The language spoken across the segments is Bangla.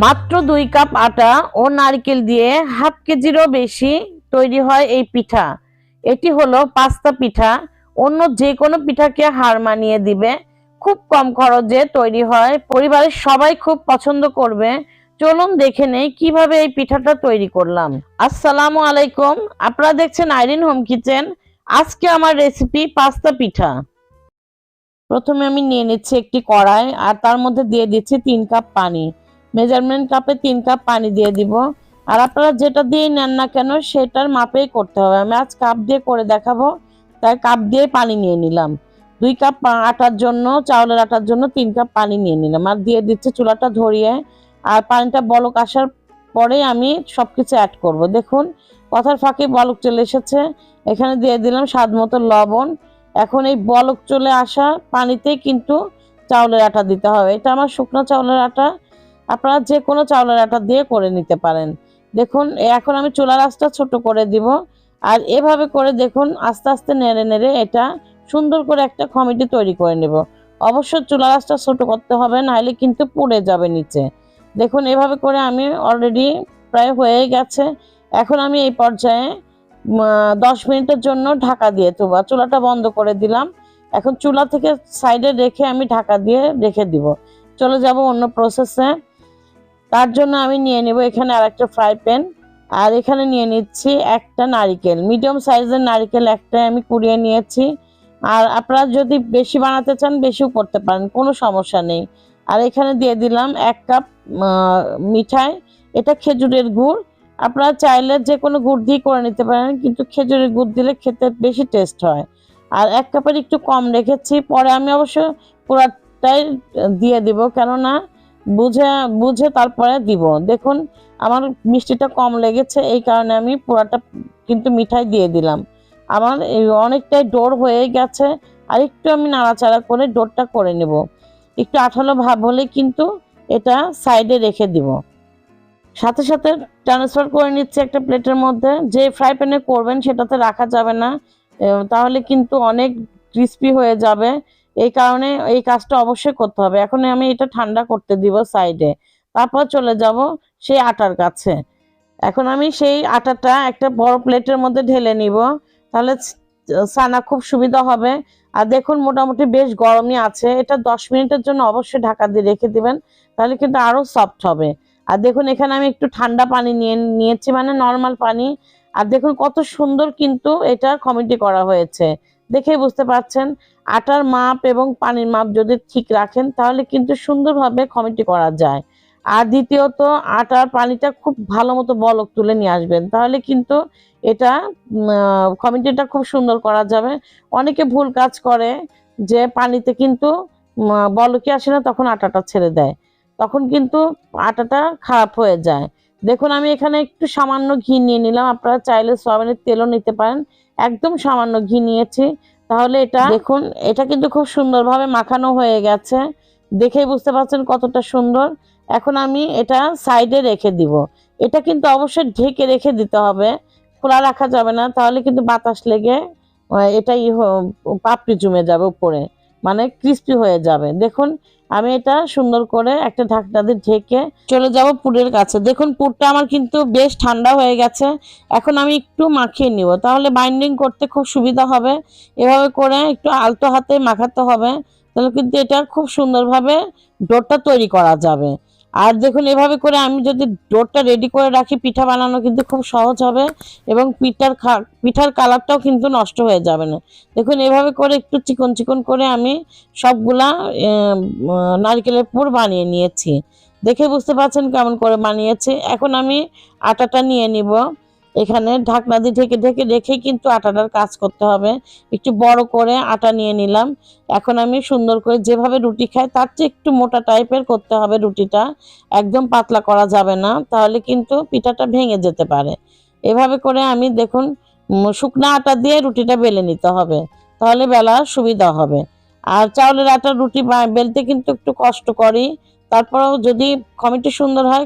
মাত্র দুই কাপ আটা ও নারকেল দিয়ে হাফ কেজিরও বেশি তৈরি হয় এই পিঠা। এটি হলো পাস্তা পিঠা। অন্য যে কোনো পিঠাকে হার মানিয়ে দিবে। খুব কম খরচে তৈরি হয়। পরিবারের সবাই খুব পছন্দ করবে। চলুন দেখে নেই কীভাবে এই পিঠাটা তৈরি করলাম। আসসালামু আলাইকুম। আপনারা দেখছেন আইরিন হোম কিচেন। আজকে আমার রেসিপি পাস্তা পিঠা। প্রথমে আমি নিয়ে নিচ্ছি একটি কড়াই আর তার মধ্যে দিয়ে দিচ্ছি তিন কাপ পানি। মেজারমেন্ট কাপে তিন কাপ পানি দিয়ে দিব। আর আপনারা যেটা দিয়ে নেন না কেন, সেটার মাপেই করতে হবে। আমি আজ কাপ দিয়ে করে দেখাবো। তাই কাপ দিয়ে পানি নিয়ে নিলাম। দুই কাপ আটার জন্য, চাউলের আটার জন্য তিন কাপ পানি নিয়ে নিলাম। আর দিয়ে দিচ্ছে চুলাটা ধরিয়ে। আর পানিটা বলক আসার পরে আমি সব কিছু অ্যাড করব। দেখুন, কথার ফাঁকে বলক চলে এসেছে। এখানে দিয়ে দিলাম স্বাদ মতো লবণ। এখন এই বলক চলে আসা পানিতে কিন্তু চাউলের আটা দিতে হবে। এটা আমার শুকনো চাউলের আটা। আপনারা যে কোনো চাউলের আটা দিয়ে করে নিতে পারেন। দেখুন, এখন আমি চুলার আঁচটা ছোট করে দিব। আর এভাবে করে দেখুন, আস্তে আস্তে নেড়ে নেড়ে এটা সুন্দর করে একটা কমিটি তৈরি করে নেব। অবশ্য চুলার আঁচটা ছোট করতে হবে, নাহলে কিন্তু পুড়ে যাবে নিচে। দেখুন, এভাবে করে আমি অলরেডি প্রায় হয়ে গেছে। এখন আমি এই পর্যায়ে দশ মিনিটের জন্য ঢাকা দিয়ে আর চুলাটা বন্ধ করে দিলাম। এখন চুলা থেকে সাইডে রেখে আমি ঢাকা দিয়ে রেখে দিব। চলে যাব অন্য প্রসেসে তার জন্য আমি নিয়ে নেব এখানে আর একটা ফ্রাই প্যান আর এখানে নিয়ে নিচ্ছি একটা নারিকেল। মিডিয়াম সাইজের নারিকেল একটাই আমি কুড়িয়ে নিয়েছি। আর আপনারা যদি বেশি বানাতে চান, বেশিও করতে পারেন, কোনো সমস্যা নেই। আর এখানে দিয়ে দিলাম এক কাপ মিঠাই। এটা খেজুরের গুড়। আপনারা চাইলে যে কোনো গুড় দিয়ে করে নিতে পারেন, কিন্তু খেজুরের গুড় দিলে খেতে বেশি টেস্ট হয়। আর এক কাপের একটু কম রেখেছি। পরে আমি অবশ্য পুরাটাই দিয়ে দিব, কেননা বুঝে বুঝে তারপরে দিব। দেখুন, আমার মিষ্টিটা কম লেগেছে, এই কারণে আমি পুরাটা কিন্তু মিঠাই দিয়ে দিলাম। আমার অনেকটাই ডোর হয়ে গেছে, আর একটু আমি নাড়াচাড়া করে ডোরটা করে নেব। একটু আঠালো ভাব হলে কিন্তু এটা সাইডে রেখে দিব। সাথে সাথে ট্রান্সফার করে নিচ্ছে একটা প্লেটের মধ্যে। যে ফ্রাই প্যানে করবেন, সেটাতে রাখা যাবে না। তাহলে কিন্তু অনেক ক্রিস্পি হয়ে যাবে। এই কারণে এই কাজটা অবশ্যই করতে হবে। এখন আমি এটা ঠান্ডা করতে দিব সাইডে তারপর চলে যাব সেই আটার কাছে। এখন আমি সেই আটাটা একটা বড় প্লেটের মধ্যে ঢেলে নিব। তাহলে ছানা খুব সুবিধা হবে। আর দেখুন মোটামুটি বেশ গরমই আছে। এটা দশ মিনিটের জন্য অবশ্যই ঢাকা দিয়ে রেখে দিবেন। তাহলে কিন্তু আরও সফট হবে। আর দেখুন এখানে আমি একটু ঠান্ডা পানি নিয়ে, নিয়েছি মানে নর্মাল পানি। আর দেখুন কত সুন্দর কিন্তু এটা কমিটি করা হয়েছে। দেখেই বুঝতে পারছেন। আটার মাপ এবং পানির মাপ যদি ঠিক রাখেন, তাহলে কিন্তু সুন্দরভাবে কমিটি করা যায়। আর দ্বিতীয়ত, আটার পানিটা খুব ভালো মতো বলক তুলে নিয়ে আসবেন। তাহলে কিন্তু এটা কমিটিটা খুব সুন্দর করা যাবে। অনেকে ভুল কাজ করে যে পানিতে কিন্তু বলকে আসে না, তখন আটাটা ছেড়ে দেয়। তখন কিন্তু আটাটা খারাপ হয়ে যায়। দেখুন, আমি এখানে একটু সামান্য ঘি নিয়ে নিলাম। আপনারা চাইলে সয়াবিনের তেলও নিতে পারেন। একদম সামান্য ঘি নিয়েছি। তাহলে এটা দেখুন, এটা কিন্তু খুব সুন্দরভাবে মাখানো হয়ে গেছে। দেখেই বুঝতে পারছেন কতটা সুন্দর। এখন আমি এটা সাইডে রেখে দিব। এটা কিন্তু অবশ্যই ঢেকে রেখে দিতে হবে। খোলা রাখা যাবে না। তাহলে কিন্তু বাতাস লেগে এটাই পাপড়ি জমে যাবে উপরে। মানে ক্রিস্পি হয়ে যাবে। দেখুন আমি এটা সুন্দর করে একটা ঢাকটা দিয়ে ঢেকে চলে যাব পুরের কাছে। দেখুন, পুরটা আমার কিন্তু বেশ ঠান্ডা হয়ে গেছে। এখন আমি একটু মাখিয়ে নিব। তাহলে বাইন্ডিং করতে খুব সুবিধা হবে। এভাবে করে একটু আলতো হাতে মাখাতে হবে। তাহলে কিন্তু এটা খুব সুন্দরভাবে ডোরটা তৈরি করা যাবে। আর দেখুন, এভাবে করে আমি যদি ডোরটা রেডি করে রাখি, পিঠা বানানো কিন্তু খুব সহজ হবে এবং পিঠার খা- পিঠার কালারটাও কিন্তু নষ্ট হয়ে যাবে না। দেখুন, এভাবে করে একটু চিকন চিকন করে আমি সবগুলা নারকেলের পুর বানিয়ে নিয়েছি। দেখে বুঝতে পারছেন কেমন করে বানিয়েছি। এখন আমি আটাটা নিয়ে নিব। এখানে ঢাকনা দিয়ে ঢেকে ঢেকে রেখে কিন্তু আটাটার কাজ করতে হবে। একটু বড় করে আটা নিয়ে নিলাম। এখন আমি সুন্দর করে যেভাবে রুটি খাই, তার চেয়ে একটু মোটা টাইপের করতে হবে রুটিটা। একদম পাতলা করা যাবে না, তাহলে কিন্তু পিঠাটা ভেঙে যেতে পারে। এভাবে করে আমি দেখুন শুকনো আটা দিয়ে রুটিটা বেলে নিতে হবে, তাহলে বেলা সুবিধা হবে। আর চাউলের আটার রুটি বেলতে কিন্তু একটু কষ্ট করি। তারপরেও যদি কমিটি সুন্দর হয়,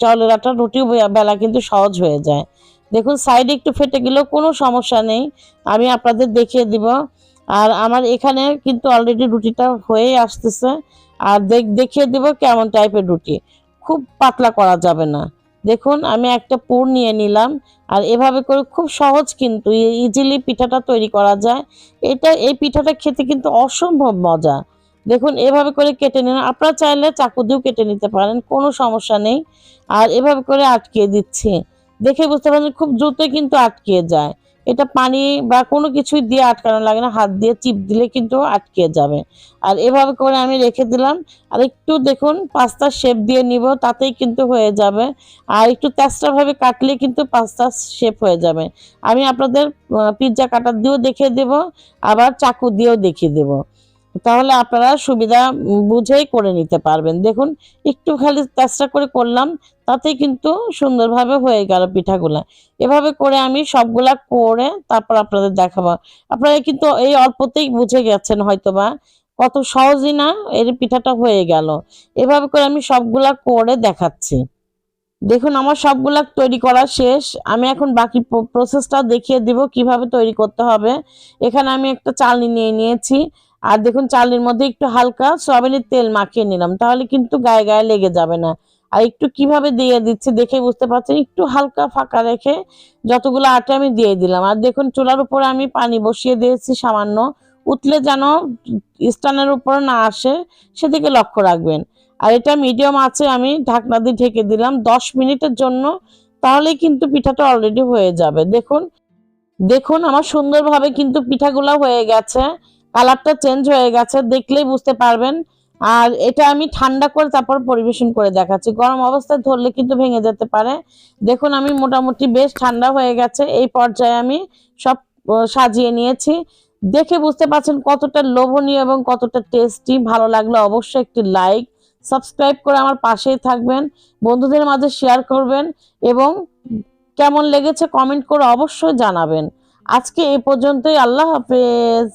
চাউলের আটার রুটিও বেলা কিন্তু সহজ হয়ে যায়। দেখুন সাইডে একটু ফেটে গেলেও কোনো সমস্যা নেই। আমি আপনাদের দেখিয়ে দিব। আর আমার এখানে কিন্তু অলরেডি রুটিটা হয়ে আসতেছে। আর দেখ, দেখিয়ে দিব কেমন টাইপের রুটি। খুব পাতলা করা যাবে না। দেখুন, আমি একটা পুর নিয়ে নিলাম। আর এভাবে করে খুব সহজ কিন্তু ইজিলি পিঠাটা তৈরি করা যায়। এটা, এই পিঠাটা খেতে কিন্তু অসম্ভব মজা। দেখুন, এভাবে করে কেটে নিন আপনারা চাইলে চাকু দিয়েও কেটে নিতে পারেন, কোনো সমস্যা নেই। আর এভাবে করে আটকিয়ে দিচ্ছি। দেখে বুঝতে পারছেন, খুব দ্রুতই কিন্তু আটকে যায়। এটা পানি বা কোনো কিছুই দিয়ে আটকানো লাগে না, হাত দিয়ে চিপ দিলে কিন্তু আটকে যাবে। আর এভাবে করে আমি রেখে দিলাম। আর একটু দেখুন পাস্তার শেপ দিয়ে নিব, তাতেই কিন্তু হয়ে যাবে। আর একটু তেসটা ভাবে কাটলে কিন্তু পাস্তা শেপ হয়ে যাবে। আমি আপনাদের পিৎজা কাটার দিয়েও দেখিয়ে দেব, আবার চাকু দিয়েও দেখিয়ে দেব। তাহলে আপনারা সুবিধা বুঝেই করে নিতে পারবেন। দেখুন, একটু খালি তেসটা করে করলাম, তাতেই কিন্তু সুন্দরভাবে হয়ে গেল পিঠাগুলা। এভাবে করে আমি সবগুলা করে তারপর আপনাদের দেখাবো। আপনারা কিন্তু এই অল্পতেই বুঝে গেছেন হয়তোবা কত সহজই না এর পিঠাটা হয়ে গেল। এভাবে করে আমি সবগুলা করে দেখাচ্ছি। দেখুন, আমার সবগুলা তৈরি করা শেষ। আমি এখন বাকি প্রসেসটা দেখিয়ে দিব কীভাবে তৈরি করতে হবে। এখানে আমি একটা চালনি নিয়ে নিয়েছি। আর দেখুন চালনির মধ্যে একটু হালকা সয়াবিনের তেল মাখিয়ে নিলাম, তাহলে কিন্তু গায়ে গায়ে লেগে যাবে না। আর একটু কীভাবে দিয়ে দিচ্ছে দেখে বুঝতে পারছেন? একটু হালকা ফাঁকা রেখে যতগুলো আটা আমি দিয়ে দিলাম। আর দেখুন চুলার উপরে আমি পানি বসিয়ে দিয়েছি সামান্য, উতলে যেন স্টানের উপরে না আসে সেদিকে লক্ষ্য রাখবেন। আর এটা মিডিয়াম আছে আমি ঢাকনা দিয়ে ঢেকে দিলাম দশ মিনিটের জন্য, তাহলেই কিন্তু পিঠাটা অলরেডি হয়ে যাবে। দেখুন দেখুন আমার সুন্দরভাবে কিন্তু পিঠাগুলো হয়ে গেছে। কালারটা চেঞ্জ হয়ে গেছে, দেখলেই বুঝতে পারবেন। আর এটা আমি ঠান্ডা করে তারপর পরিবেশন করে দেখাচ্ছি। গরম অবস্থায় ধরলে কিন্তু ভেঙে যেতে পারে। দেখুন, আমি মোটামুটি বেশ ঠান্ডা হয়ে গেছে। এই পর্যায়ে আমি সব সাজিয়ে নিয়েছি। দেখে বুঝতে পারছেন কতটা লোভনীয় এবং কতটা টেস্টি। ভালো লাগল অবশ্যই একটি লাইক, সাবস্ক্রাইব করে আমার পাশেই থাকবেন, বন্ধুদের মাঝে শেয়ার করবেন এবং কেমন লেগেছে কমেন্ট করে অবশ্যই জানাবেন। আজকে এই পর্যন্তই। আল্লাহ হাফেজ।